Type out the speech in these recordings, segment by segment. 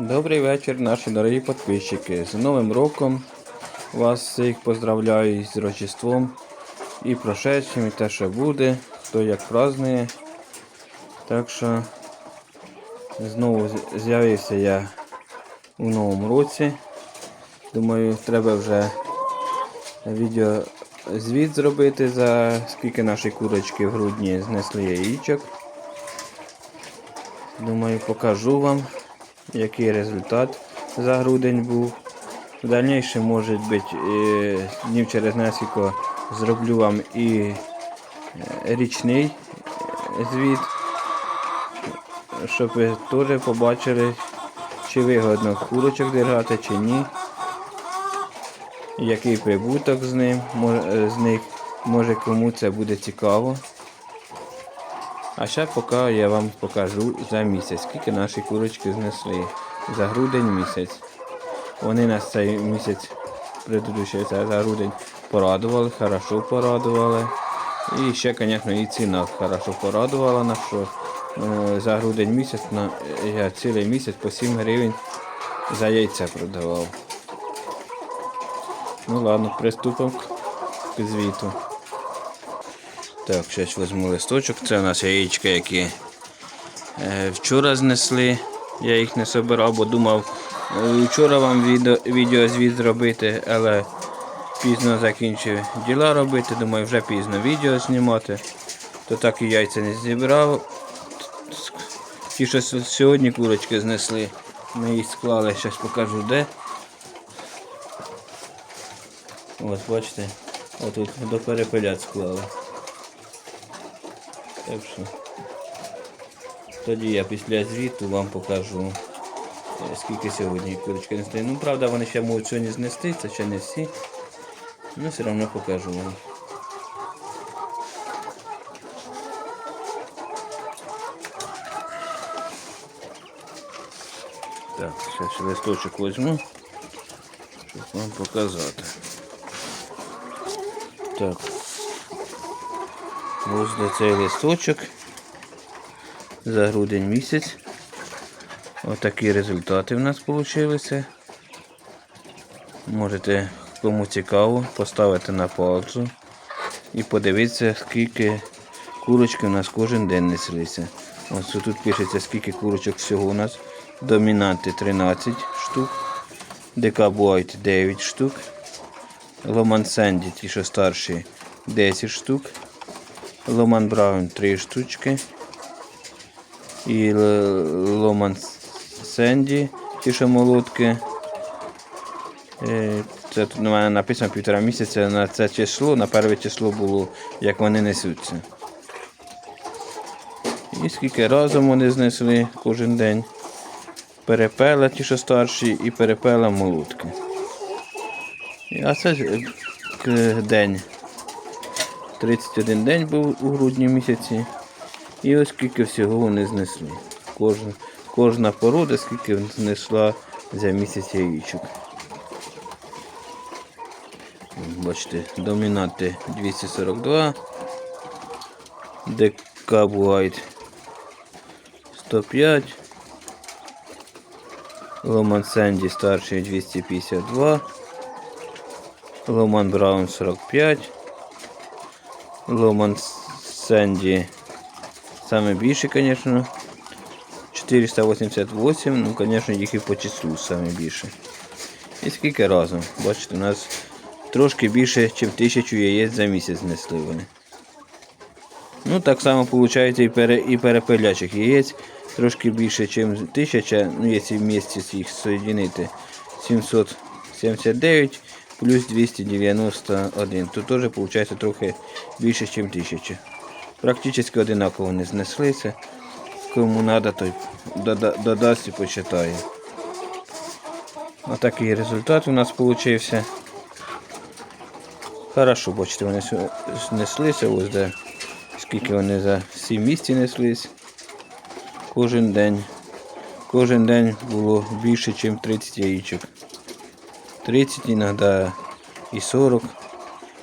Добрий вечір, наші дорогі підписчики. З Новим роком вас всіх поздравляю з Рождеством і прошедшим, і те, що буде, хто як празднує. Так що знову з'явився я у новому році. Думаю, треба вже відео звіт зробити за скільки наші курочки в грудні знесли яєчок. Думаю, покажу вам, який результат за грудень був. В дальнейшем, може бути, е, днів через несколько зроблю вам і е, річний е, звіт, щоб ви теж побачили, чи вигодно курочок держати, чи ні. Який прибуток з ним, з них, може кому це буде цікаво. А ще поки я вам покажу за місяць, скільки наші курочки знесли за грудень місяць. Вони нас цей місяць, предыдущий це за грудень, порадували, хорошо порадували. І ще, звісно, і ціна хорошо порадувала нас, що е, за грудень місяць на, я цілий місяць по 7 гривень за яйця продавав. Ну ладно, приступимо к звіту. Так, зараз візьму листочок. Це у нас яєчка, які е, вчора знесли. Я їх не собирав, бо думав е, вчора вам відео, відеозвіт зробити, але пізно закінчив діла робити. Думаю, вже пізно відео знімати. То так і яйця не зібрав. Ті, що сьогодні курочки знесли, ми їх склали, зараз покажу де. Ось бачите, отут до перепелят склали. Так що тоді я після звіту вам покажу, е, скільки сьогодні курочки несли. Ну, правда, вони ще можуть сьогодні знести, це ще не всі. Ну, все одно покажу вам. Так, зараз листочок візьму, щоб вам показати. Так. Ось цей листочок за грудень місяць. Отакі результати в нас вийшли. Можете, кому цікаво, поставити на паузу і подивитися, скільки курочки у нас кожен день неслися. Ось тут пишеться, скільки курочок всього у нас. Домінанти 13 штук, Декабуайт 9 штук, Ломан Сенді, ті, що старші, 10 штук. Ломан Браун 3 штучки. І Ломан Сенді, ті що молотки. Е, Це тут у мене написано півтора місяця на це число, на перше число було, як вони несуться. І скільки разом вони знесли кожен день. Перепела ті, що старші, і перепела молотки. А це е, день. 31 день був у грудні місяці. І ось скільки всього вони знесли. Кожна, кожна порода скільки знесла за місяць яєчок. Бачите, домінанти 242, Декабуайт 105, Ломан Сенді старший 252, Ломан Браун 45, Ломан Сенді саме більше, звісно. 488, ну, звісно, їх і по числу саме більше. І скільки разом? Бачите, у нас трошки більше, ніж тисячу яєць за місяць знесли вони. Ну, так само виходить і, пере, і перепилячих яєць трошки більше, ніж тисяча, ну, якщо в місці їх соєдинити, 779 плюс 291. Тут теж виходить трохи більше, ніж 1000. Практично одинаково вони знеслися. Кому треба, той додасть і почитає. Отакий результат у нас вийшов. Хорошо, бачите, вони знеслися, ось де скільки вони за 7 місяців неслись. Кожен день. Кожен день було більше, ніж 30 яєчок. 30, іноді і 40,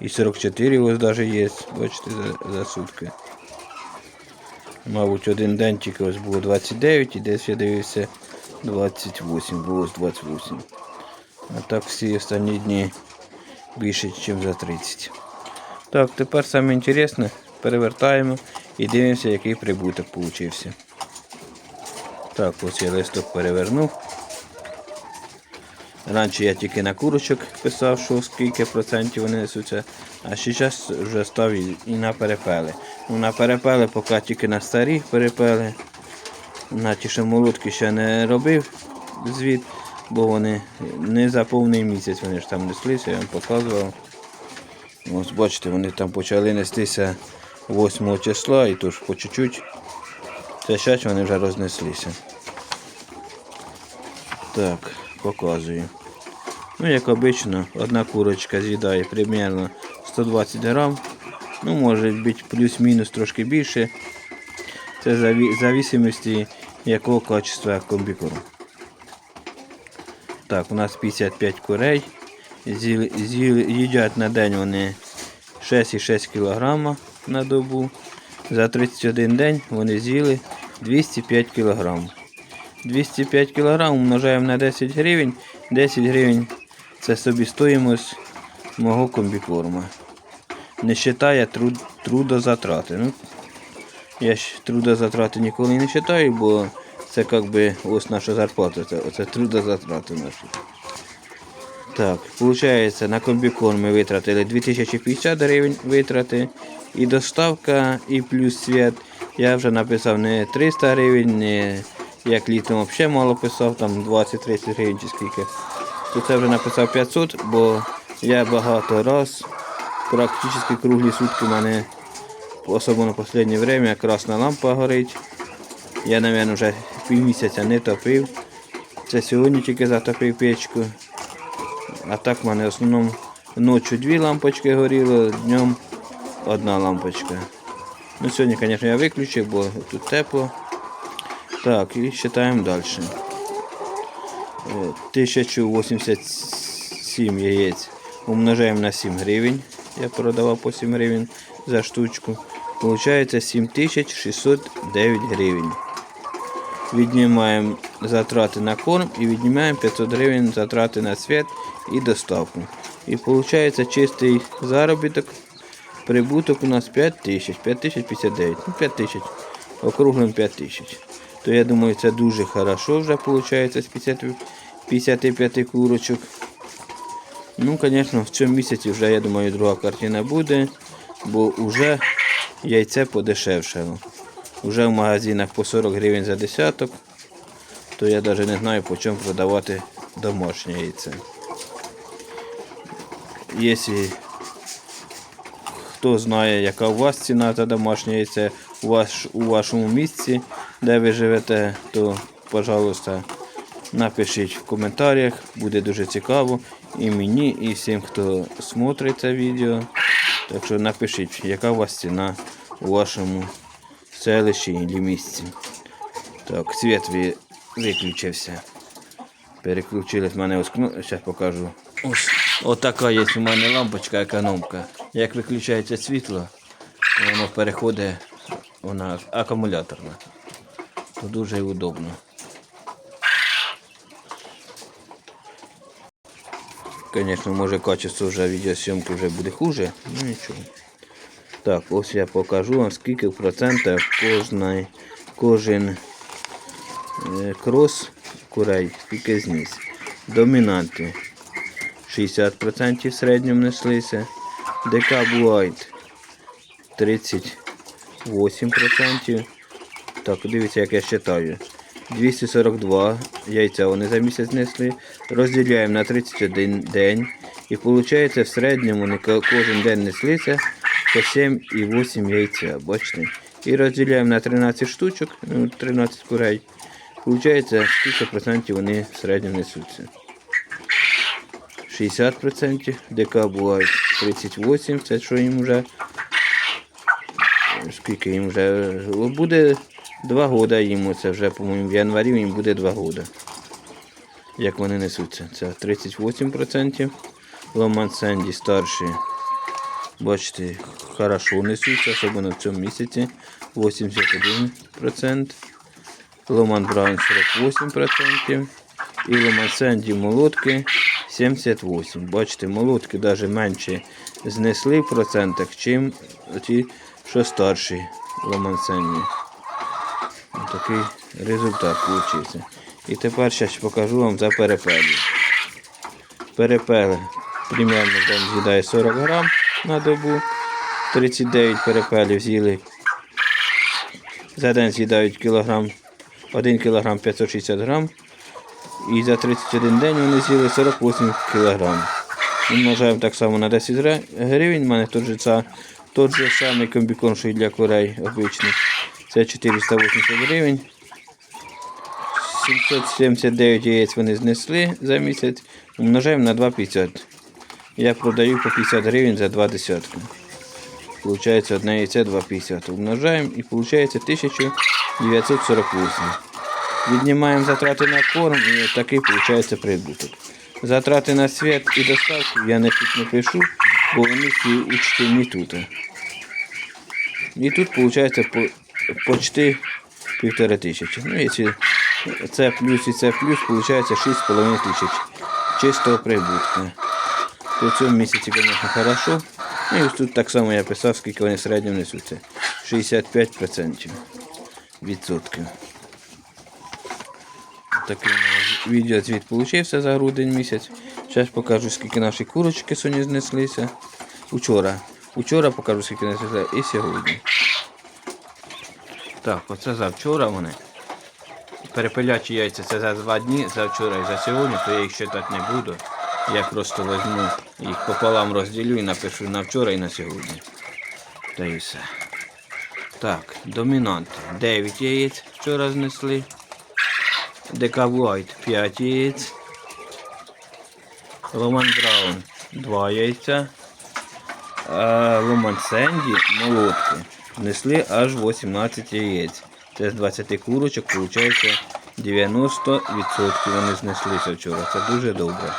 і 44 ось навіть є, бачите, за, за сутки. Мабуть, один день ось було 29 і десь я дивився 28, було 28. А так всі останні дні більше, ніж за 30. Так, тепер саме інтересне, перевертаємо і дивимося, який прибуток получився. Так, ось я листок перевернув. Раніше я тільки на курочок писав, що скільки процентів вони несуться, а зараз вже став і на перепели. Ну, на перепели поки тільки на старі перепели. На ті, що молотки ще не робив звіт, бо вони не за повний місяць вони ж там неслися, я вам показував. Ось бачите, вони там почали нестися 8 числа і тож по чуть-чуть. Це зараз вони вже рознеслися. Так, показую. Ну, як обично, одна курочка з'їдає примерно 120 грам. Ну, може бути плюс-мінус трошки більше. Це ві- зависимості якого качества комбікору. Так, у нас 55 курей. З'їли- з'їли- Їдять на день вони 6,6 кг на добу. За 31 день вони з'їли 205 кг. 205 кг умножаємо на 10 гривень. 10 гривень це собі мого комбікорма. Не вважає труд, трудозатрати. Ну, я ж трудозатрати ніколи не вважаю, бо це як би ось наша зарплата. Це, це трудозатрати наші. Так, виходить, на комбікорм ми витратили 2050 гривень витрати. І доставка, і плюс свят. Я вже написав не 300 гривень, не як літом взагалі мало писав, там 20-30 гривень чи скільки. То це вже написав 500, бо я багато раз, практично круглі сутки в мене, особливо в останнє время, красна лампа горить. Я, мабуть, вже півмісяця не топив. Це сьогодні тільки затопив печку. А так в мене в основному ночі дві лампочки горіло, днем одна лампочка. Ну, сьогодні, звісно, я виключив, бо тут тепло. Так, і вважаємо далі. Е, 1087 яєць умножаємо на 7 гривень. Я продавав по 7 гривень за штучку. Получається 7609 гривень. Віднімаємо затрати на корм і віднімаємо 500 гривень затрати на світ і доставку. І виходить чистий заробіток. Прибуток у нас 5000, 5059, ну 5000, округлим 5000. То я думаю, це дуже хорошо вже виходить з 50 55 курочок. Ну, звісно, в цьому місяці вже, я думаю, друга картина буде, бо вже яйце подешевшало. Вже в магазинах по 40 гривень за десяток, то я навіть не знаю, по чому продавати домашнє яйце. Якщо хто знає, яка у вас ціна за домашнє яйце у, ваш, у вашому місці, де ви живете, то, пожалуйста, напишіть в коментарях, буде дуже цікаво і мені, і всім, хто смотрить це відео. Так що напишіть, яка у вас ціна у вашому селищі і місці. Так, світ виключився. Переключились в мене ось кно... Зараз покажу. Ось отака є у мене лампочка економка. Як виключається світло, воно переходить вона акумуляторна. То дуже удобно. Звісно, може качество вже відеосйомки вже буде хуже, ну нічого. Так, ось я покажу вам скільки в процентах кожний, кожен е, крос курей, скільки зніс. Домінанти 60% в середньому неслися. ДК Блайт 38%. Так, дивіться, як я вважаю. 242 яйця вони за місяць несли. Розділяємо на 31 день. І виходить в середньому вони кожен день неслися по 7,8 яйця. Бачите? І розділяємо на 13 штучок, ну, 13 курей. Получається, скільки процентів вони в середньому несуться. 60%, ДК буває 38, це що їм вже. Скільки їм вже буде 2 роки їм це вже, по-моєму, в январі їм буде 2 роки. Як вони несуться. Це 38%. Ломан Сенді старші. Бачите, хорошо несуться, особливо в цьому місяці. 81%. Ломан Браун 48% і Ломан Сенді молотки 78%. Бачите, молотки навіть менше знесли в процентах, чим ті, що старші Ломан Сенді. Такий результат вийшов. І тепер зараз покажу вам за перепелі. Перепели примерно там з'їдає 40 грам на добу. 39 перепелів з'їли. За день з'їдають кілограм, 1 кілограм 560 грам. І за 31 день вони з'їли 48 кілограм. Умножаємо так само на 10 гривень. У мене тот же, ця, тот же самий комбікон, що і для курей обичний. Це 480 гривень. 779 яєць вони знесли за місяць. Умножаємо на 2,50. Я продаю по 50 гривень за 2 десятки. Получається одне яйце 2,50. Умножаємо і виходить 1948. Віднімаємо затрати на корм і от такий виходить прибуток. Затрати на світ і доставку я не тут не пишу, бо вони всі учтені тут. І тут виходить по, почти півтори тисячі. Ну, якщо це плюс і це плюс, виходить 6,5 тисяч чистого прибутку. По цьому місяці, звісно, хорошо. Ну і ось тут так само я писав, скільки вони в середньому несуться. 65% відсотків. Такий відеозвіт получився за грудень місяць. Зараз покажу, скільки наші курочки сьогодні знеслися. Учора. Учора покажу, скільки знеслися і сьогодні. Так, оце завчора вони. Перепелячі яйця це за два дні, за вчора і за сьогодні, то я їх считати не буду. Я просто візьму їх пополам розділю і напишу на вчора і на сьогодні. Та і все. Так, домінанти. 9 яєць вчора знесли. Декавлайт 5 яєць. Ломан Браун 2 яйця. А Ломан Сенді молотки. Несли аж 18 яєць. Це з 20 курочок, виходить 90% вони знеслися вчора. Це дуже добре.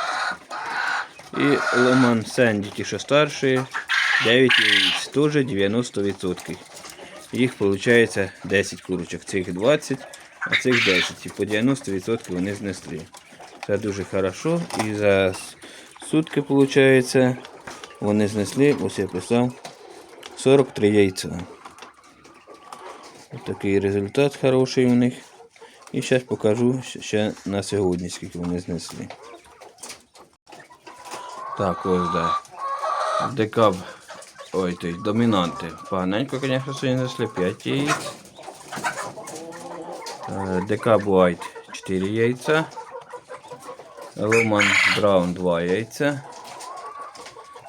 І Ломан Сенді, ті, що старші, 9 яєць, теж 90%. Їх виходить 10 курочок. Цих 20, а цих 10. І по 90% вони знесли. Це дуже хорошо. І за сутки, виходить, вони знесли, ось я писав, 43 яйця. Ось такий результат хороший у них. І зараз покажу ще на сьогодні, скільки вони знесли. Так, ось да. Декаб. Ой, той домінанти. Поганенько, звісно, сьогодні знесли 5 яєць. Е, Декаб White 4 яйця. Ломан Браун 2 яйця.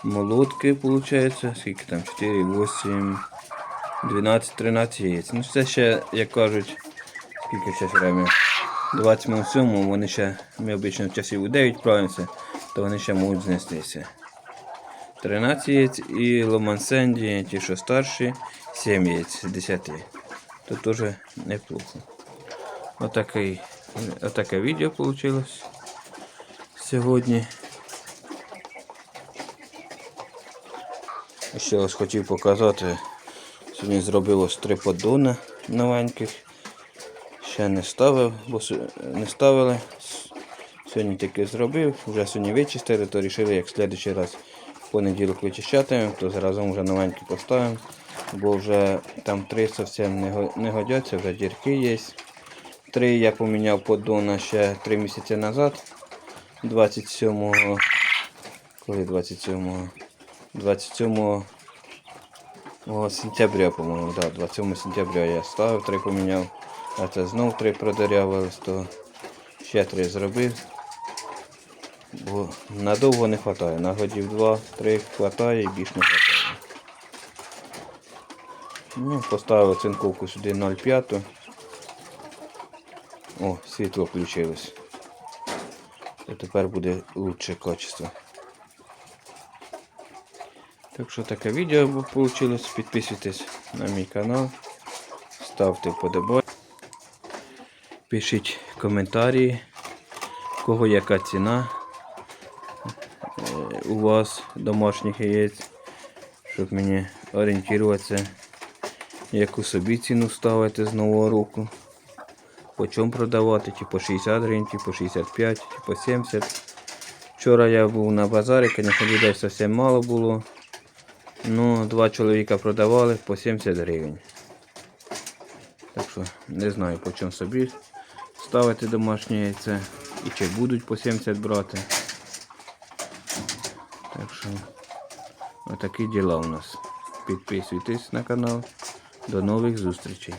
Молотки, виходить, скільки там? 4, 8, 12, 13 яєць. Ну це ще, як кажуть, скільки зараз время? 27 вони ще, ми обично в часів у 9 правимося, то вони ще можуть знестися. 13 яєць і Ломан Сенді, ті, що старші, 7 яєць 10. То теж неплохо. Отакий, отаке відео вийшло сьогодні. Ще ось хотів показати. Сьогодні зробив ось три поддона новеньких. Ще не ставив, бо не ставили. Сьогодні тільки зробив, вже сьогодні вичистили, то вирішили, як в следующий раз в понеділок вичищатимемо, то зразу вже новенькі поставимо. Бо вже там три зовсім не, не годяться, вже дірки є. Три я поміняв поддона ще три місяці назад. 27-го. коли 27 27 сентября, по-моєму, да, 27 сентября я ставив, три поміняв, а це знов три продырявилось, то ще три зробив. Бо надовго не вистачає. На годів два-три вистачає і більш не вистачає. Ну, поставив цинковку сюди 0,5. О, світло включилось. То тепер буде лучше качество. Так що таке відео вийшло. Підписуйтесь на мій канал, ставте вподобайки, пишіть коментарі, кого яка ціна е, у вас домашніх яєць, щоб мені орієнтуватися, яку собі ціну ставити з нового року. по чому продавати, чи по 60 гривень, чи по 65, чи по 70. Вчора я був на базарі, звісно, людей зовсім мало було. Ну, два чоловіка продавали по 70 гривень. Так що не знаю по чому собі ставити домашнє яйце і чи будуть по 70 брати. Так що отакі діла у нас. Підписуйтесь на канал. До нових зустрічей.